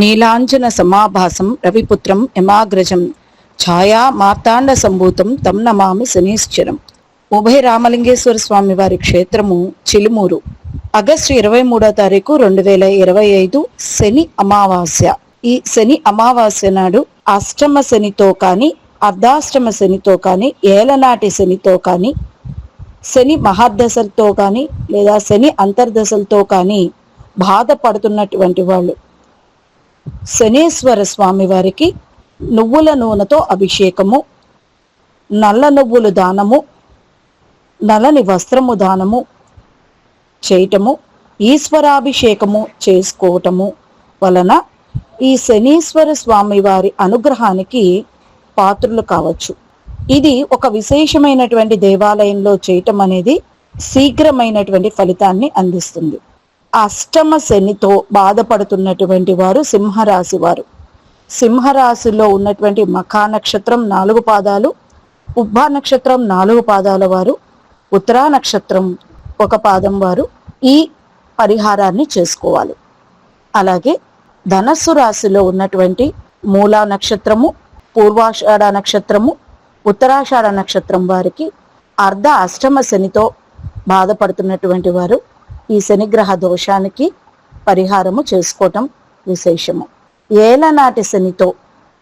నీలాంజన సమాభాసం రవిపుత్రం యమాగ్రజం ఛాయా మార్తాండ సంభూతం తం నమామి శనీశ్చరం. ఉభయ రామలింగేశ్వర స్వామి వారి క్షేత్రము చిలుమూరు. ఆగస్టు ఇరవై మూడో తారీఖు రెండు వేల ఇరవై ఐదు శని అమావాస్య. ఈ శని అమావాస్య నాడు అష్టమ శనితో కానీ అర్ధాష్టమ శనితో కానీ ఏలనాటి శనితో కానీ శని మహాదశలతో కానీ లేదా శని అంతర్దశలతో కానీ బాధపడుతున్నటువంటి వాళ్ళు శనేశ్వర స్వామి వారికి నువ్వుల నూనెతో అభిషేకము నల్ల నువ్వులు దానము నల్లని వస్త్రము దానము చేయటము ఈశ్వరాభిషేకము చేసుకోవటము వలన ఈ శనీశ్వర స్వామి వారి అనుగ్రహానికి పాత్రులు కావచ్చు. ఇది ఒక విశేషమైనటువంటి దేవాలయంలో చేయటం అనేది శీఘ్రమైనటువంటి ఫలితాన్ని అందిస్తుంది. అష్టమ శనితో బాధపడుతున్నటువంటి వారు సింహరాశి వారు. సింహరాశిలో ఉన్నటువంటి మఖా నక్షత్రం నాలుగు పాదాలు ఉబ్బ నక్షత్రం నాలుగు పాదాల వారు ఉత్తరా నక్షత్రం ఒక పాదం వారు. ఈ పరిహారాన్ని చేసుకోవాలి. అలాగే ధనస్సు రాశిలో ఉన్నటువంటి మూలా నక్షత్రము పూర్వాషాఢ నక్షత్రము ఉత్తరాషాఢ నక్షత్రం వారికి అర్ధ అష్టమ శనితో బాధపడుతున్నటువంటి వారు ఈ శనిగ్రహ దోషానికి పరిహారము చేసుకోవటం విశేషము. ఏలనాటి శనితో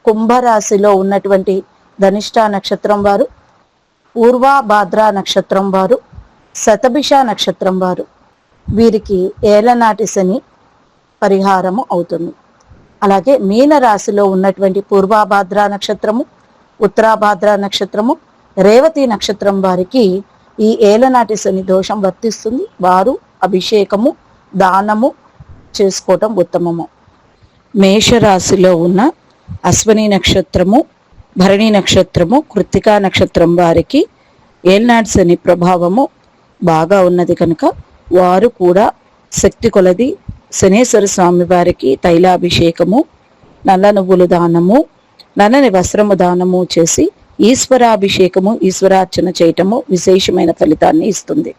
కుంభరాశిలో ఉన్నటువంటి ధనిష్ట నక్షత్రం వారు పూర్వాభాద్ర నక్షత్రం వారు శతభిష నక్షత్రం వారు వీరికి ఏలనాటి శని పరిహారము అవుతుంది. అలాగే మీనరాశిలో ఉన్నటువంటి పూర్వాభాద్ర నక్షత్రము ఉత్తరాభాద్ర నక్షత్రము రేవతి నక్షత్రం వారికి ఈ ఏలనాటి శని దోషం వర్తిస్తుంది. వారు అభిషేకము దానము చేసుకోవటం ఉత్తమము. మేషరాశిలో ఉన్న అశ్వని నక్షత్రము భరణి నక్షత్రము కృత్తికా నక్షత్రం వారికి ఏల్నాడ్స్ అనే ప్రభావము బాగా ఉన్నది కనుక వారు కూడా శక్తి కొలది శనేశ్వర స్వామి వారికి తైలాభిషేకము నల్ల నువ్వులు దానము నల్లని వస్త్రము దానము చేసి ఈశ్వరాభిషేకము ఈశ్వరార్చన చేయటము విశేషమైన ఫలితాన్ని ఇస్తుంది.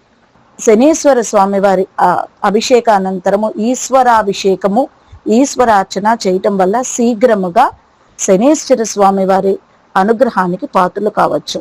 శనీశ్వర స్వామివారి అనంతరము అభిషేకానంతరము ఈశ్వరాభిషేకము ఈశ్వరార్చన చేయటం వల్ల శీఘ్రముగా శనీశ్వర స్వామివారి అనుగ్రహానికి పాత్రలు కావచ్చు.